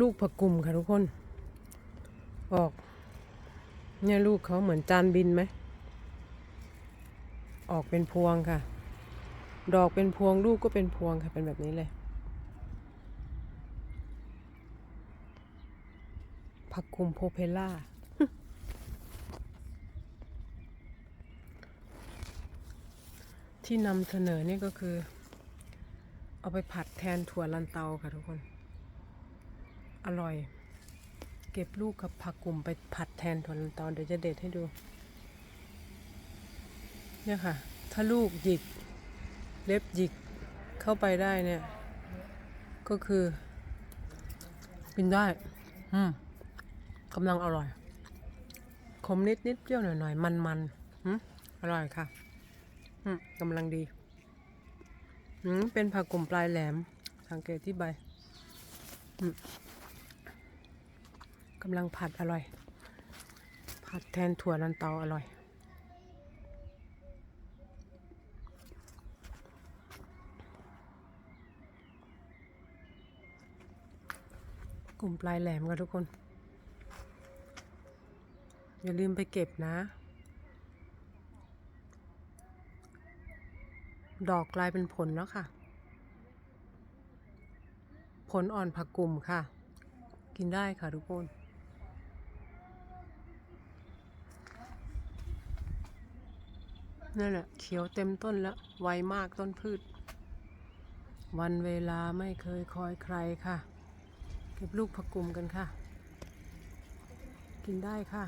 ลูกผักกุมค่ะทุกคน ออก เนี่ยลูกเขาเหมือนจานบินไหม ออกเป็นพวงค่ะ ดอกเป็นพวงลูกก็เป็นพวงค่ะเป็นแบบนี้เลยผักกุมโพเพล่าที่นำเสนอนี่ก็คือ เอาไปผัดแทนถั่วลันเตาค่ะทุกคน อร่อย เก็บลูกกับผักกลุ่มไปผัดแทนถั่วลันเตาเดี๋ยวจะเด็ดให้ดู เนี่ยค่ะ ถ้าลูกหยิก เล็บหยิกเข้าไปได้เนี่ย ก็คือ กินได้ อืมกำลังอร่อยขมนิดนิดเปรี้ยวหน่อยหน่อยมันมันอือร่อยค่ะอืมกำลังดีอืมเป็นผักกลุ่มปลายแหลม สังเกตที่ใบอืม กำลังผัดอร่อย ผัดแทนถั่วลันเตาอร่อย กลุ่มปลายแหลมกันทุกคน อย่าลืมไปเก็บนะ ดอกกลายเป็นผลแล้วค่ะ ผลอ่อนผักกลุ่มค่ะ กินได้ค่ะทุกคน นั่นแหละเขียวเต็มต้นแล้วไวมากต้นพืช วันเวลาไม่เคยคอยใครค่ะ เก็บลูกผักกลุ่มกันค่ะ กินได้ค่ะ